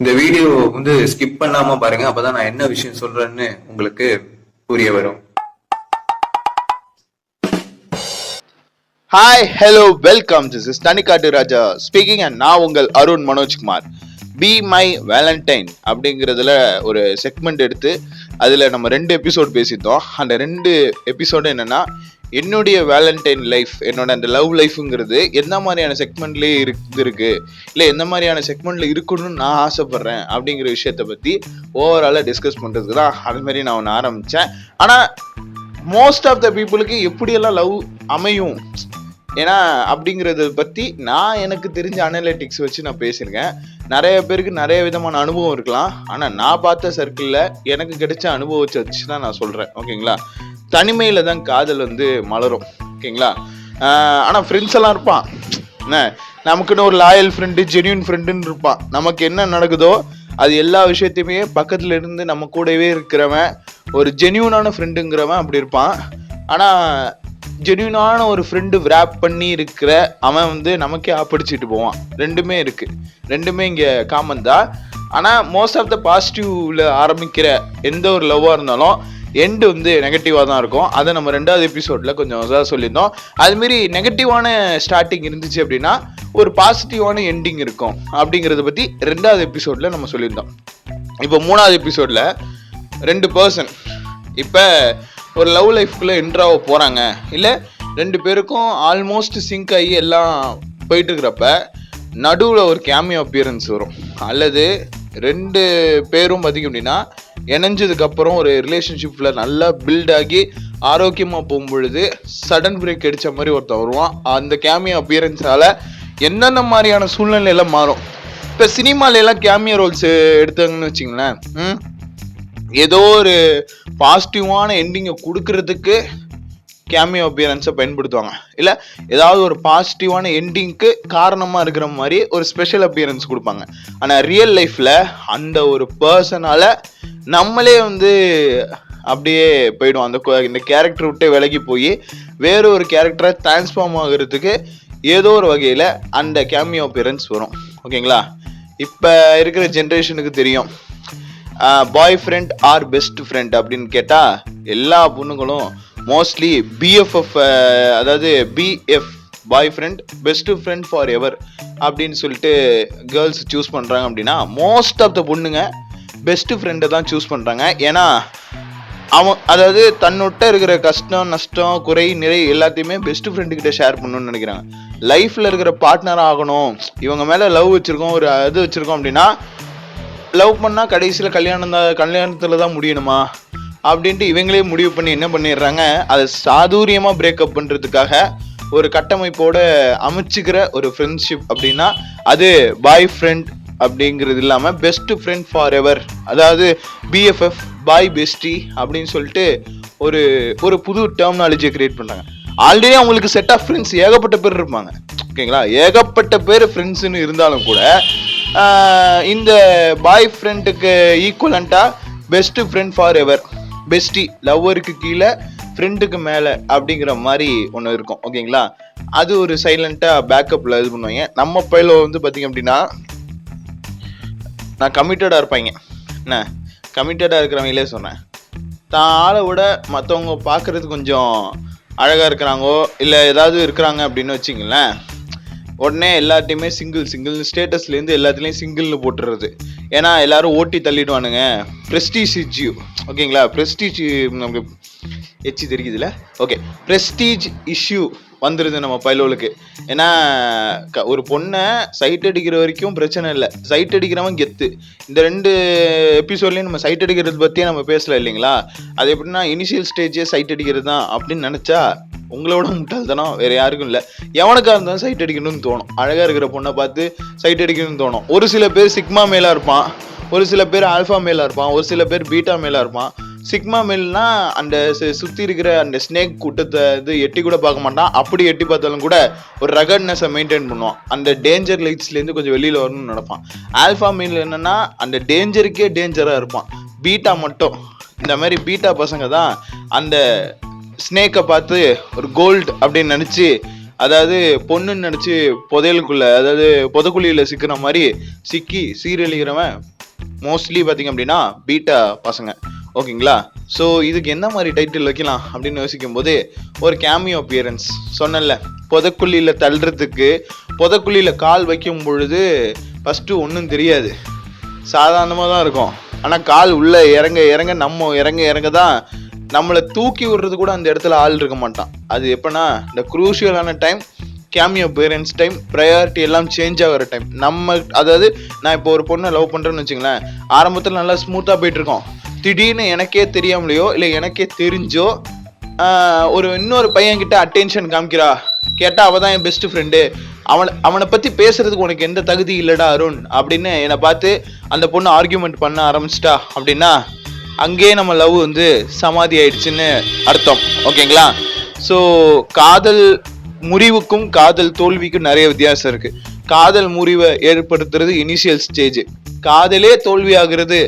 இந்த வீடியோ வந்து ஸ்கிப் பண்ணாம பாருங்க. அப்பதான் நான் என்ன விஷயம் சொல்றேன்னு உங்களுக்கு புரிய வரும். Hi hello welcome this is Thanikattu Raja speaking and நான் உங்கள் Arun Manojkumar. Be my valentine அப்படிங்கிறதுல ஒரு செக்மெண்ட் எடுத்து அதில் நம்ம ரெண்டு எபிசோட் பேசியிருந்தோம். அந்த ரெண்டு எபிசோடு என்னன்னா என்னுடைய வேலண்டைன் லைஃப் என்னோட அந்த லவ் லைஃப்ங்கிறது எந்த மாதிரியான செக்மெண்ட்லேயே இருக்கு இல்லை எந்த மாதிரியான செக்மெண்ட்டில் இருக்கணும்னு நான் ஆசைப்பட்றேன் அப்படிங்கிற விஷயத்தை பற்றி ஓவராலாக டிஸ்கஸ் பண்ணுறதுக்கு தான் அதுமாரி நான் ஒன்று ஆரம்பித்தேன் ஆனால் மோஸ்ட் ஆஃப் த பீப்புளுக்கு எப்படியெல்லாம் லவ் அமையும்? ஏன்னா அப்படிங்கிறத பற்றி நான் எனக்கு தெரிஞ்ச அனலிட்டிக்ஸ் வச்சு நான் பேசியிருக்கேன். நிறைய பேருக்கு நிறைய விதமான அனுபவம் இருக்கலாம். ஆனால் நான் பார்த்த சர்க்கிளில் எனக்கு கிடைச்ச அனுபவத்தை வச்சு தான் நான் சொல்கிறேன் ஓகேங்களா? தனிமையில் தான் காதல் வந்து மலரும். ஓகேங்களா? ஆனால் ஃப்ரெண்ட்ஸ் எல்லாம் இருப்பான். என்ன? நமக்குன்னு ஒரு லாயல் ஃப்ரெண்டு ஜென்யூன் ஃப்ரெண்டுன்னு இருப்பான். நமக்கு என்ன நடக்குதோ அது எல்லா விஷயத்தையுமே பக்கத்துல இருந்து நம்ம கூடவே இருக்கிறவன் ஒரு ஜென்யூனான ஃப்ரெண்டுங்கிறவன் அப்படி இருப்பான். ஆனால் ஜென்யூனான ஒரு ஃப்ரெண்டு விராப் பண்ணி இருக்கிற அவன் வந்து நமக்கே ஆப்படிச்சிட்டு போவான். ரெண்டுமே இருக்கு. ரெண்டுமே இங்கே காமன் தான். ஆனால் மோஸ்ட் ஆஃப் த பாசிட்டிவ்ல ஆரம்பிக்கிற எந்த ஒரு லவ்வாக இருந்தாலும் எண்டு வந்து நெகட்டிவாக தான் இருக்கும். அதை நம்ம ரெண்டாவது எபிசோடில் கொஞ்சம் இதாக சொல்லியிருந்தோம். அதுமாரி நெகட்டிவான ஸ்டார்டிங் இருந்துச்சு அப்படின்னா ஒரு பாசிட்டிவான எண்டிங் இருக்கும். அப்படிங்கிறத பற்றி ரெண்டாவது எபிசோடில் நம்ம சொல்லியிருந்தோம். இப்போ மூணாவது எபிசோடில் ரெண்டு பர்சன் இப்போ ஒரு லவ் லைஃப்குள்ளே என்ட்ராக போகிறாங்க இல்லை ரெண்டு பேருக்கும் ஆல்மோஸ்ட் சிங்க் ஆகி எல்லாம் போயிட்டுருக்கிறப்ப நடுவில் ஒரு கேமியோ அப்பியரன்ஸ் வரும். அல்லது ரெண்டு பேரும் பார்த்திங்க அப்படின்னா இணைஞ்சதுக்கு அப்புறம் ஒரு ரிலேஷன்ஷிப்பில் நல்லா பில்ட் ஆகி ஆரோக்கியமாக போகும்பொழுது சடன் பிரேக் அடித்த மாதிரி ஒருத்தன் வருவான். அந்த கேமியோ அப்பியரன்ஸால் என்னென்ன மாதிரியான சூழ்நிலை எல்லாம் மாறும்? இப்போ சினிமாலெல்லாம் கேமியோ ரோல்ஸ் எடுத்தாங்கன்னு வச்சிங்களேன் ம்? ஏதோ ஒரு பாசிட்டிவான எண்டிங்கை கொடுக்கறதுக்கு கேமியோ அப்பியரன்ஸை பயன்படுத்துவாங்க. இல்லை ஏதாவது ஒரு பாசிட்டிவான எண்டிங்க்கு காரணமாக இருக்கிற மாதிரி ஒரு ஸ்பெஷல் அப்பியரன்ஸ் கொடுப்பாங்க. ஆனால் ரியல் லைஃப்பில் அந்த ஒரு பர்சனால் நம்மளே வந்து அப்படியே போயிடும். அந்த இந்த கேரக்டர் விட்டு விலகி போய் வேற ஒரு கேரக்டரை டிரான்ஸ்ஃபார்ம் ஆகுறதுக்கு ஏதோ ஒரு வகையில் அந்த கேமியோ அப்பியரன்ஸ் வரும். ஓகேங்களா இப்போ இருக்கிற ஜென்ரேஷனுக்கு தெரியும். Boy friend or best friend அப்படின்னு கேட்டால் எல்லா பொண்ணுங்களும் மோஸ்ட்லி பிஎஃப்எஃப் அதாவது BF boy friend best friend for ever அப்படின்னு சொல்லிட்டு கேர்ள்ஸ் சூஸ் பண்ணுறாங்க அப்படின்னா மோஸ்ட் ஆஃப் த பொண்ணுங்க பெஸ்ட் ஃப்ரெண்டை தான் சூஸ் பண்ணுறாங்க ஏன்னா அவன் அதாவது தன்னுட்ட இருக்கிற கஷ்டம் நஷ்டம் குறை நிறை எல்லாத்தையுமே பெஸ்ட் ஃப்ரெண்டுக்கிட்ட ஷேர் பண்ணணும்னு நினைக்கிறாங்க. லைஃப்பில் இருக்கிற பார்ட்னர் ஆகணும். இவங்க மேலே லவ் வச்சுருக்கோம் ஒரு இது வச்சுருக்கோம் அப்படின்னா லவ் பண்ணால் கடைசியில் கல்யாணம் தான் கல்யாணத்தில் தான் முடியணுமா? அப்படின்ட்டு இவங்களே முடிவு பண்ணி என்ன பண்ணிடுறாங்க? அதை சாதுரியமாக பிரேக்கப் பண்ணுறதுக்காக ஒரு கட்டமைப்போடு அமைச்சுக்கிற ஒரு ஃப்ரெண்ட்ஷிப் அப்படின்னா அது பாய் ஃப்ரெண்ட் அப்படிங்கிறது இல்லாமல் பெஸ்ட் ஃப்ரெண்ட் ஃபார் எவர் அதாவது பிஎஃப்எஃப் பாய் பெஸ்டி அப்படின்னு சொல்லிட்டு ஒரு ஒரு புது டெர்மினாலஜியை கிரியேட் பண்ணுறாங்க ஆல்ரெடி அவங்களுக்கு செட் ஆஃப் ஃப்ரெண்ட்ஸ் ஏகப்பட்ட பேர் இருப்பாங்க. ஓகேங்களா? ஏகப்பட்ட பேர் ஃப்ரெண்ட்ஸுன்னு இருந்தாலும் கூட இந்த பாய் ஃப்ரெண்டுக்கு ஈக்குவலண்ட்டாக best friend for ever bestie லவ்வருக்கு கீழே ஃப்ரெண்டுக்கு மேலே அப்படிங்கிற மாதிரி ஒன்று இருக்கும். ஓகேங்களா அது ஒரு சைலண்ட்டாக பேக்கப்பில் இது பண்ணுவாங்க. நம்ம பயில வந்து பார்த்திங்க அப்படின்னா நான் கமிட்டடாக இருப்பாங்க. என்ன? கமிட்டடாக இருக்கிறவங்களே சொன்னேன். தான் ஆளை விட மற்றவங்க பார்க்குறது கொஞ்சம் அழகாக இருக்கிறாங்கோ இல்லை ஏதாவது இருக்கிறாங்க அப்படின்னு வச்சிங்களேன் உடனே எல்லாத்தையுமே சிங்கிள் சிங்கிள் ஸ்டேட்டஸ்லேருந்து எல்லாத்துலேயும் சிங்கிள்னு போட்டுறது. ஏன்னா எல்லாரும் ஓட்டி தள்ளிடுவானுங்க. ப்ரெஸ்டீஜ் இஷ்யூ ஓகேங்களா? ப்ரெஸ்டீஜ் நமக்கு எச்சி தெரியுதுல்ல? ஓகே ப்ரெஸ்டீஜ் இஷ்யூ வந்துடுது நம்ம பைலோலுக்கு ஏன்னா க- ஒரு பொண்ணை சைட் அடிக்கிற வரைக்கும் பிரச்சனை இல்லை. சைட் அடிக்கிறவன் கெத்து. இந்த ரெண்டு எபிசோட்லேயும் நம்ம சைட் அடிக்கிறது பற்றியே நம்ம பேசல இல்லைங்களா? அது எப்படின்னா இனிஷியல் ஸ்டேஜே சைட் அடிக்கிறது தான் அப்படின்னு நினச்சா உங்களோட முட்டாள்தனம் வேற யாருக்கும் இல்லை. எவனுக்காக இருந்தாலும் சைட் அடிக்கணும்னு தோணும். அழகா இருக்கிற பொண்ணை பார்த்து சைட் அடிக்கணும்னு தோணும். ஒரு சில பேர் சிக்மா மேலா இருப்பான். ஒரு சில பேர் ஆல்ஃபா மேலா இருப்பான். ஒரு சில பேர் பீட்டா மேலா இருப்பான். சிக்மா மேல்னா அந்த சு- சுத்தி இருக்கிற அந்த ஸ்னேக் கூட்டத்தை இது எட்டி கூட பார்க்க மாட்டான். அப்படி எட்டி பார்த்தாலும் கூட ஒரு ரகட்னஸை மெயின்டைன் பண்ணுவான். அந்த டேஞ்சர் லைட்ஸ்லேருந்து கொஞ்சம் வெளியில் வரணும்னு நினைப்பான். ஆல்ஃபா மேல் என்னன்னா அந்த டேஞ்சருக்கே டேஞ்சராக இருப்பான். பீட்டா மட்டும். இந்த மாதிரி பீட்டா பசங்க தான் அந்த ஸ்னேக்கை பார்த்து ஒரு கோல்டு அப்படின்னு நினச்சி அதாவது பொண்ணுன்னு நினச்சி புதையலுக்குள்ள அதாவது புதக்குழியில சிக்கிற மாதிரி சிக்கி சீரழிகிறவன் மோஸ்ட்லி பார்த்தீங்க அப்படின்னா பீட்டா பசங்க. ஓகேங்களா? ஸோ இதுக்கு என்ன மாதிரி டைட்டில் வைக்கலாம் அப்படின்னு யோசிக்கும் போது ஒரு கேமியோ அப்பியரன்ஸ் சொன்னேன்ல. புதக்குழியில் தள்ளுறதுக்கு புதக்குழியில் கால் வைக்கும் பொழுது ஃபஸ்ட்டு ஒன்றும் தெரியாது. சாதாரணமாக தான் இருக்கும். ஆனால் கால் உள்ளே இறங்க இறங்க நம்ம இறங்க இறங்க தான் நம்மளை தூக்கி விடுறது கூட அந்த இடத்துல ஆள் இருக்க மாட்டான். அது எப்போனா இந்த குரூஷியலான time cameo parents time priority எல்லாம் சேஞ்ச் ஆகிற டைம் நம்ம அதாவது நான் இப்போ ஒரு பொண்ணை லவ் பண்ணுறேன்னு வச்சுங்களேன் ஆரம்பத்தில் நல்லா ஸ்மூத்தாக போயிட்டு இருக்கோம் திடீர்னு எனக்கே தெரியாமலையோ இல்லை எனக்கே தெரிஞ்சோ ஒரு இன்னொரு பையன்கிட்ட அட்டென்ஷன் காமிக்கிறா. கேட்டால் அவள் தான் என் பெஸ்ட் ஃப்ரெண்டு அவனை அவனை பற்றி பேசுறதுக்கு உனக்கு எந்த தகுதி இல்லைடா அருண் அப்படின்னு என்னை பார்த்து அந்த பொண்ணு ஆர்கியூமெண்ட் பண்ண ஆரம்பிச்சிட்டா. அப்படின்னா அங்கேயே நம்ம லவ் வந்து சமாதி ஆயிடுச்சுன்னு அர்த்தம். ஓகேங்களா ஸோ காதல் முறிவுக்கும் காதல் தோல்விக்கும் நிறைய வித்தியாசம் இருக்கு. காதல் முறிவை ஏற்படுத்துறது இனிஷியல் ஸ்டேஜ் காதலே தோல்வி ஆகுறது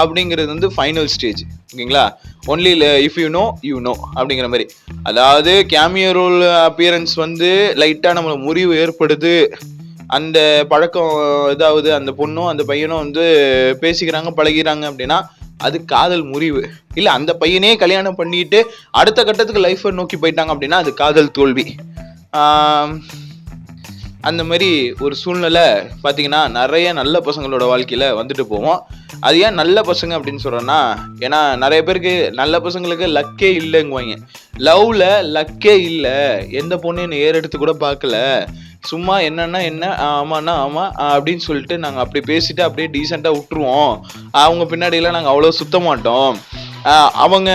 அப்படிங்கிறது வந்து ஃபைனல் ஸ்டேஜ் ஓகேங்களா only if you know you know அப்படிங்கிற மாதிரி. அதாவது கேமியோ ரோல் அப்பியரன்ஸ் வந்து லைட்டாக நம்மளை முறிவு ஏற்படுது. அந்த பழக்கம் இதாவது அந்த பொண்ணும் அந்த பையனும் வந்து பேசிக்கிறாங்க பழகிறாங்க அப்படின்னா அது காதல் முறிவு. இல்லை அந்த பையனே கல்யாணம் பண்ணிட்டு அடுத்த கட்டத்துக்கு லைஃப்பை நோக்கி போயிட்டாங்க அப்படின்னா அது காதல் தோல்வி. அந்த மாதிரி ஒரு சூழ்நிலை பார்த்தீங்கன்னா நிறைய நல்ல பசங்களோட வாழ்க்கையில் வந்துட்டு போவோம். அது ஏன் நல்ல பசங்க அப்படின்னு சொல்கிறோன்னா ஏன்னா நிறைய பேருக்கு நல்ல பசங்களுக்கு லக்கே இல்லைங்குவாங்க. லவ்ல லக்கே இல்லை. எந்த பொண்ணையும் ஏறெடுத்து கூட பார்க்கல. சும்மா என்னன்னா என்ன ஆமாண்ணா ஆமாம் அப்படின்னு சொல்லிட்டு நாங்கள் அப்படி பேசிட்டு அப்படியே டீசெண்டாக விட்டுருவோம். அவங்க பின்னாடியெல்லாம் நாங்கள் அவ்வளோ சுத்த மாட்டோம். அவங்க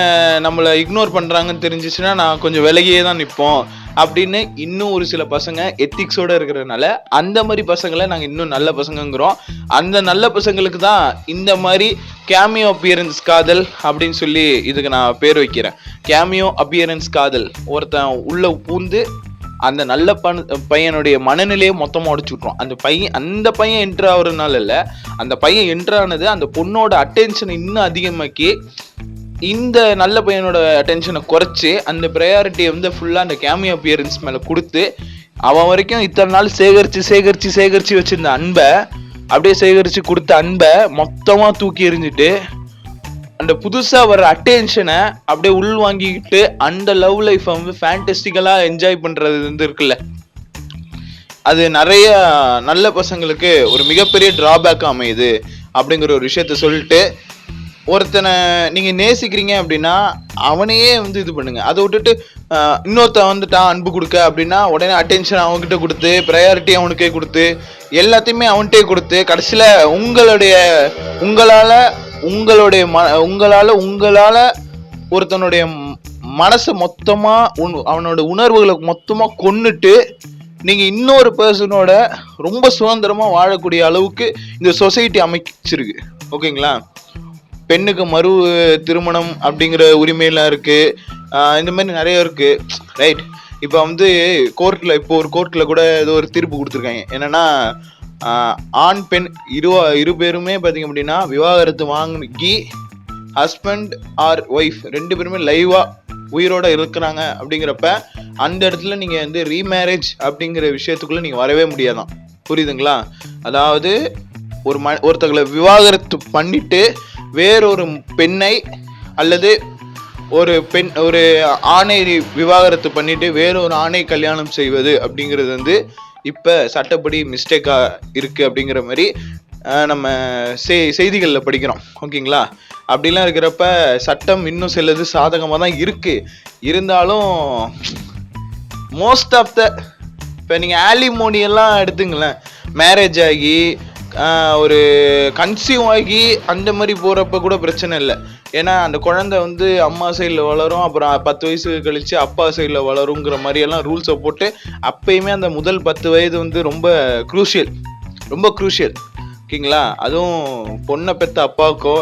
நம்மளை இக்னோர் பண்ணுறாங்கன்னு தெரிஞ்சிச்சுன்னா நான் கொஞ்சம் விலகியே தான் நிற்போம் அப்படின்னு இன்னும் ஒரு சில பசங்க எத்திக்ஸோட இருக்கிறதுனால அந்த மாதிரி பசங்களை நாங்கள் இன்னும் நல்ல பசங்கங்கிறோம். அந்த நல்ல பசங்களுக்கு தான் இந்த மாதிரி கேமியோ அப்பியரன்ஸ் காதல் அப்படின்னு சொல்லி இதுக்கு நான் பேர் வைக்கிறேன். கேமியோ அப்பியரன்ஸ் காதல். ஒருத்தன் உள்ள பூந்து அந்த நல்ல பண பையனுடைய மனநிலையை மொத்தமாக உடச்சு விட்ருவோம் அந்த பையன் அந்த பையன் என்ட்ரு ஆகுறதுனால இல்லை அந்த பையன் என்ட்ரு ஆனது அந்த பொண்ணோட அட்டென்ஷனை இன்னும் அதிகமாக்கி இந்த நல்ல பையனோட அட்டென்ஷனை குறைச்சி அந்த ப்ரையாரிட்டியை வந்து ஃபுல்லாக அந்த கேமியோ அப்பியரன்ஸ் மேலே கொடுத்து அவன் வரைக்கும் இத்தனை நாள் சேகரித்து சேகரித்து சேகரித்து வச்சிருந்த அன்பை அப்படியே சேகரித்து கொடுத்த அன்பை மொத்தமாக தூக்கி எறிஞ்சிட்டு அந்த புதுசாக வர அட்டென்ஷனை அப்படியே உள் வாங்கிக்கிட்டு அந்த லவ் லைஃப்பை வந்து ஃபேண்டஸ்டிக்கலாக என்ஜாய் பண்ணுறது வந்து இருக்குல்ல. அது நிறைய நல்ல பசங்களுக்கு ஒரு மிகப்பெரிய டிராபேக் அமையுது அப்படிங்கிற ஒரு விஷயத்த சொல்லிட்டு ஒருத்தனை நீங்கள் நேசிக்கிறீங்க அப்படின்னா அவனையே வந்து இது பண்ணுங்க. அதை விட்டுட்டு இன்னொருத்தன் வந்துட்டான் அன்பு கொடுக்க அப்படின்னா உடனே அட்டென்ஷன் அவன்கிட்ட கொடுத்து ப்ரையாரிட்டி அவனுக்கே கொடுத்து எல்லாத்தையுமே அவன்கிட்டே கொடுத்து கடைசியில் உங்களுடைய உங்களால் உங்களுடைய ம உங்களால் உங்களால் ஒருத்தனுடைய மனசை மொத்தமாக உன் அவனோட உணர்வுகளை மொத்தமாக கொண்டுட்டு நீங்கள் இன்னொரு பர்சனோட ரொம்ப சுதந்திரமாக வாழக்கூடிய அளவுக்கு இந்த சொசைட்டி அமைச்சிருக்கு. ஓகேங்களா? பெண்ணுக்கு மறு திருமணம் அப்படிங்கிற உரிமையெல்லாம் இருக்குது இந்த மாதிரி நிறைய இருக்குது ரைட் இப்போ வந்து கோர்ட்டில் இப்போ ஒரு கோர்ட்டில் கூட ஏதோ ஒரு தீர்ப்பு கொடுத்துருக்காங்க. என்னென்னா ஆண் பெண் இரு இரு பேருமே பார்த்தீங்க அப்படின்னா விவாகரத்து வாங்கி ஹஸ்பண்ட் ஆர் ஒய்ஃப் ரெண்டு பேருமே லைவாக உயிரோட இருக்கிறாங்க அப்படிங்கிறப்ப அந்த இடத்துல நீங்கள் வந்து ரீமேரேஜ் அப்படிங்கிற விஷயத்துக்குள்ள நீங்கள் வரவே முடியாதான். புரியுதுங்களா? அதாவது ஒரு ம ஒருத்தங்களை விவாகரத்து பண்ணிட்டு வேறொரு பெண்ணை அல்லது ஒரு பெண் ஒரு ஆணை விவாகரத்து பண்ணிட்டு வேறொரு ஆணை கல்யாணம் செய்வது அப்படிங்கிறது வந்து இப்போ சட்டப்படி மிஸ்டேக்காக இருக்குது அப்படிங்கிற மாதிரி நம்ம செய் செய்திகளில் படிக்கிறோம். ஓகேங்களா? அப்படிலாம் இருக்கிறப்ப சட்டம் இன்னும் சிலது சாதகமாக தான் இருக்குது இருந்தாலும் மோஸ்ட் ஆஃப் த இப்போ நீங்கள் ஆலிமோனியெல்லாம் எடுத்துங்களேன். மேரேஜ் ஆகி ஒரு கன்சியூம் ஆகி அந்த மாதிரி போகிறப்ப கூட பிரச்சனை இல்லை. ஏன்னா அந்த குழந்தை வந்து அம்மா சைடில் வளரும் அப்புறம் பத்து வயசு கழித்து அப்பா சைடில் வளருங்கிற மாதிரியெல்லாம் ரூல்ஸை போட்டு அப்பயுமே அந்த முதல் பத்து வயது வந்து ரொம்ப குரூஷியல் ரொம்ப குரூஷியல் ஓகேங்களா? அதுவும் பொண்ணை பெத்த அப்பாவுக்கோ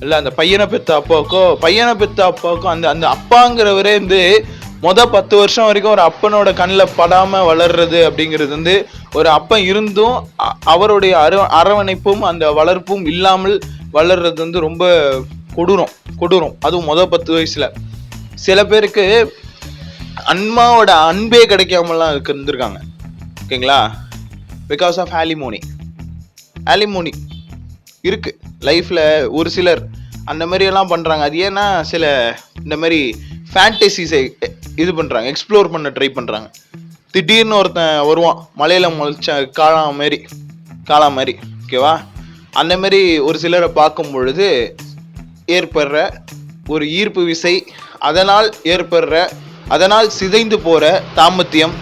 இல்லை அந்த பையனை பெத்த அப்பாவுக்கோ பையனை பெத்த அப்பாவுக்கோ அந்த அந்த அப்பாங்கிறவரே வந்து மொதல் பத்து வருஷம் வரைக்கும் ஒரு அப்பனோட கண்ணில் படாமல் வளர்றது அப்படிங்கிறது வந்து ஒரு அப்பன் இருந்தும் அ- அவருடைய அர அரவணைப்பும் அந்த வளர்ப்பும் இல்லாமல் வளர்றது வந்து ரொம்ப கொடூரம் கொடூரம். அதுவும் மொதல் பத்து வயசில். சில பேருக்கு அன்மாவோட அன்பே கிடைக்காமலாம் இருக்கு- இருந்திருக்காங்க. ஓகேங்களா? பிகாஸ் ஆஃப் ஆலிமோனி ஆலிமோனி இருக்கு. லைஃப்பில் ஒரு சிலர் அந்த மாதிரி எல்லாம் அது ஏன்னா சில இந்த மாதிரி ஃபேண்டசிஸை இது பண்ணுறாங்க எக்ஸ்ப்ளோர் பண்ண ட்ரை பண்ணுறாங்க திடீர்னு ஒருத்தன் வருவான் மலையில் முளைச்ச காளா மாதிரி காளா மாதிரி ஓகேவா அந்த மாதிரி ஒரு சிலரை பார்க்கும் பொழுது ஏற்படுற ஒரு ஈர்ப்பு விசை அதனால் ஏற்படுற அதனால் சிதைந்து போகிற தாமத்தியம்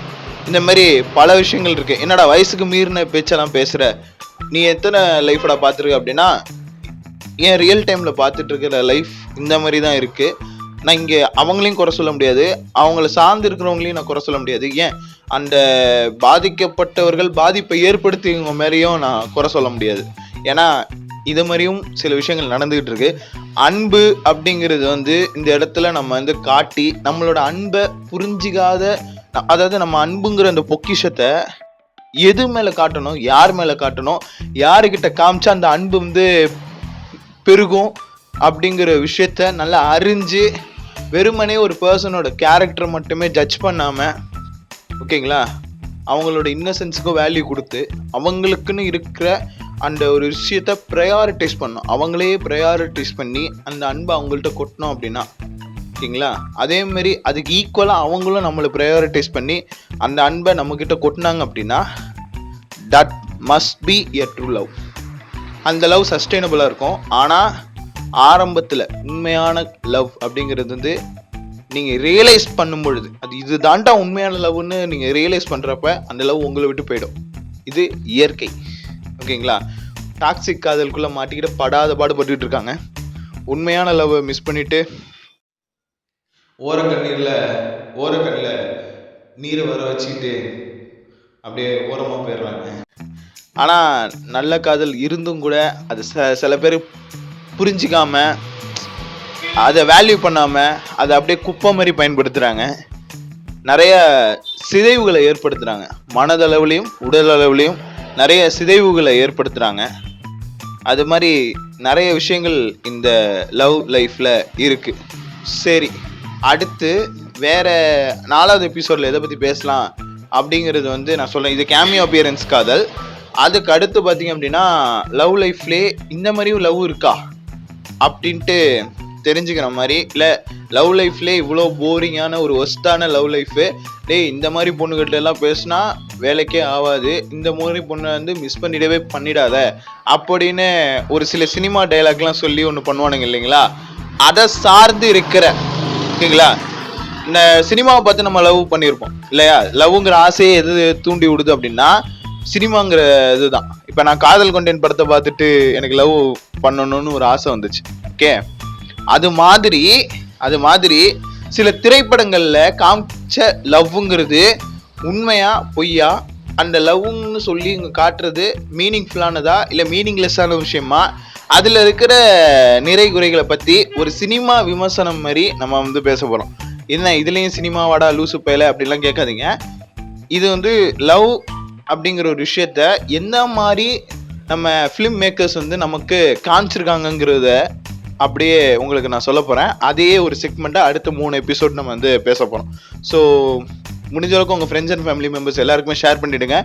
இந்த மாதிரி பல விஷயங்கள் இருக்குது என்னடா வயசுக்கு மீறின பேச்செல்லாம் பேசுகிற நீ எத்தனை லைஃப்டா பார்த்துருக்க அப்படின்னா என் ரியல் டைமில் பார்த்துட்டு இருக்கிற லைஃப் இந்த மாதிரி தான் இருக்குது நான் இங்கே அவங்களையும் குறை சொல்ல முடியாது. அவங்கள சார்ந்து இருக்கிறவங்களையும் நான் குறை சொல்ல முடியாது. ஏன்? அந்த பாதிக்கப்பட்டவர்கள் பாதிப்பை ஏற்படுத்தியவங்க மாதிரியும் நான் குறை சொல்ல முடியாது. ஏன்னா இது மாதிரியும் சில விஷயங்கள் நடந்துக்கிட்டு இருக்கு. அன்பு அப்படிங்கிறது வந்து இந்த இடத்துல நம்ம வந்து காட்டி நம்மளோட அன்பை புரிஞ்சிக்காத அதாவது நம்ம அன்புங்கிற அந்த பொக்கிஷத்தை எது மேலே காட்டணும் யார் மேலே காட்டணும் யாருக்கிட்ட காமிச்சா அந்த அன்பு வந்து பெருகும் அப்படிங்கிற விஷயத்த நல்லா அறிஞ்சு வெறுமனே ஒரு பர்சனோட கேரக்டர் மட்டுமே ஜட்ஜ் பண்ணாமல் ஓகேங்களா அவங்களோட இன்னசென்ஸுக்கும் வேல்யூ கொடுத்து அவங்களுக்குன்னு இருக்கிற அந்த ஒரு விஷயத்த ப்ரையாரிட்டைஸ் பண்ணோம் அவங்களே ப்ரையாரிட்டைஸ் பண்ணி அந்த அன்பை அவங்கள்ட்ட கொட்டணும் அப்படின்னா ஓகேங்களா அதேமாரி அதுக்கு ஈக்குவலாக அவங்களும் நம்மளை ப்ரையாரிட்டைஸ் பண்ணி அந்த அன்பை நம்மக்கிட்ட கொட்டினாங்க அப்படின்னா that must be a true love அந்த லவ் சஸ்டைனபிளாக இருக்கும். ஆனால் ஆரம்பத்தில் உண்மையான லவ் அப்படிங்கிறது வந்து நீங்கள் ரியலைஸ் பண்ணும் பொழுது அது இது தாண்டா உண்மையான லவ்னு நீங்கள் ரியலைஸ் பண்ணுறப்ப அந்த லவ் உங்களை விட்டு போயிடும். இது இயற்கை. ஓகேங்களா? டாக்ஸிக் காதலுக்குள்ளே மாட்டிக்கிட்டு படாத பாடுபட்டுக்கிட்டு இருக்காங்க. உண்மையான லவ்வை மிஸ் பண்ணிவிட்டு ஓரக்கண்ணீரில் ஓரக்கண்ணில் நீரை வர வச்சுக்கிட்டு அப்படியே ஓரமாக போயிடுறாங்க. ஆனால் நல்ல காதல் இருந்தும் கூட அது ச சில பேர் புரிஞ்சிக்காம அதை வேல்யூ பண்ணாமல் அதை அப்படியே குப்பை மாதிரி பயன்படுத்துகிறாங்க நிறைய சிதைவுகளை ஏற்படுத்துகிறாங்க மனதளவுலையும் உடல் அளவுலையும் நிறைய சிதைவுகளை ஏற்படுத்துகிறாங்க அது மாதிரி நிறைய விஷயங்கள் இந்த லவ் லைஃப்பில் இருக்குது சரி அடுத்து வேறு நாலாவது எபிசோடில் எதை பற்றி பேசலாம் அப்படிங்கிறது வந்து நான் சொல்கிறேன் இது கேமியோ அப்பியரன்ஸ் காதல். அதுக்கு அடுத்து பார்த்தீங்க அப்படின்னா லவ் லைஃப்லே இந்த மாதிரியும் லவ் இருக்கா? அப்படின்ட்டு தெரிஞ்சுக்கிற மாதிரி இல்லை லவ் லைஃப்லே இவ்வளோ போரிங்கான ஒரு ஒஸ்டான லவ் லைஃபு டேய் இந்த மாதிரி பொண்ணுகிட்ட எல்லாம் பேசுனா வேலைக்கே ஆகாது இந்த மாதிரி பொண்ணை வந்து மிஸ் பண்ணிடவே பண்ணிடாத அப்படின்னு ஒரு சில சினிமா டைலாக்லாம் சொல்லி ஒன்று பண்ணுவானுங்க இல்லைங்களா? அதை சார்ந்து இருக்கிற ஓகேங்களா? இந்த சினிமாவை பார்த்து நம்ம லவ் பண்ணியிருப்போம் இல்லையா? லவ்ங்கிற ஆசையை எது தூண்டி விடுது அப்படின்னா சினிமாங்கிற இதுதான். இப்போ நான் காதல் கொண்டேன் படத்தை பார்த்துட்டு எனக்கு லவ் பண்ணணும்னு ஒரு ஆசை வந்துச்சு. ஓகே அது மாதிரி அது மாதிரி சில திரைப்படங்களில் காமிச்ச லவ்ங்கிறது உண்மையா பொய்யா? அந்த லவ்னு சொல்லி இங்கே காட்டுறது மீனிங்ஃபுல்லானதா இல்லை மீனிங்லெஸ்ஸான விஷயமா? அதில் இருக்கிற நிறை குறைகளை பற்றி ஒரு சினிமா விமர்சனம் மாதிரி நம்ம வந்து பேச போகிறோம் என்ன இதுலேயும் சினிமாவாடா லூசு பயல அப்படிலாம் கேட்காதீங்க. இது வந்து லவ் அப்படிங்கிற ஒரு விஷயத்த எந்த மாதிரி நம்ம ஃபிலிம் மேக்கர்ஸ் வந்து நமக்கு காமிச்சிருக்காங்கங்கிறத அப்படியே உங்களுக்கு நான் சொல்ல போகிறேன் அதையே ஒரு செக்மெண்ட்டாக அடுத்த மூணு எபிசோட் நம்ம வந்து பேச போகிறோம் ஸோ முடிஞ்ச அளவுக்கு உங்கள் ஃப்ரெண்ட்ஸ் அண்ட் ஃபேமிலி மெம்பர்ஸ் எல்லாருக்குமே ஷேர் பண்ணிவிடுங்க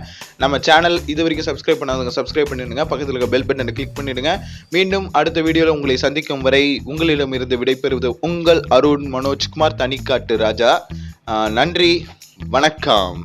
நம்ம சேனல் இது வரைக்கும் சப்ஸ்கிரைப் பண்ணாதவங்க சப்ஸ்கிரைப் பண்ணிடுங்க. பக்கத்தில் இருக்க பெல் பட்டனை கிளிக் பண்ணிடுங்க. மீண்டும் அடுத்த வீடியோவில் உங்களை சந்திக்கும் வரை உங்களிடம் இருந்து விடைபெறுவது உங்கள் அருண் மனோஜ்குமார் தனிக்காட்டு ராஜா. நன்றி. வணக்கம்.